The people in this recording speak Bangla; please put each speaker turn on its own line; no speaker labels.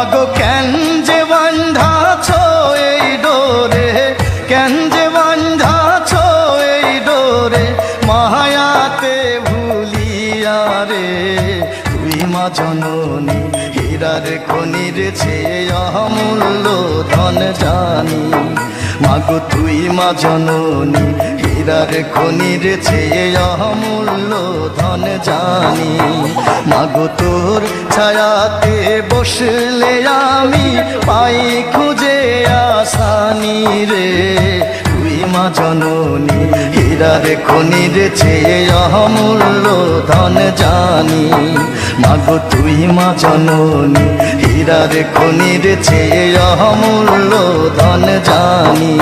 আগো কেন যে বান্ধাছ এই ডোরে? কেন যে বান্ধাছ এই ডোরে? মায়াতে ভুলিয়া রে, তুই মা জননী, হীরার খনির চেয়ে অমূল্য ধন জানি। মাগো, তুই মা জননী, হীরার খনির চেয়ে অমূল্য ধন জানি। মাগো, তোর ছায়াতে বসলে আমি পাই খুঁজে আসানি রে। তুই মা জননী, হীরার খনির চেয়ে অমূল্য ধন জানি। মাগো, তুই মা জননী, হীরার খনির চেয়ে অমূল্য ধন জানি।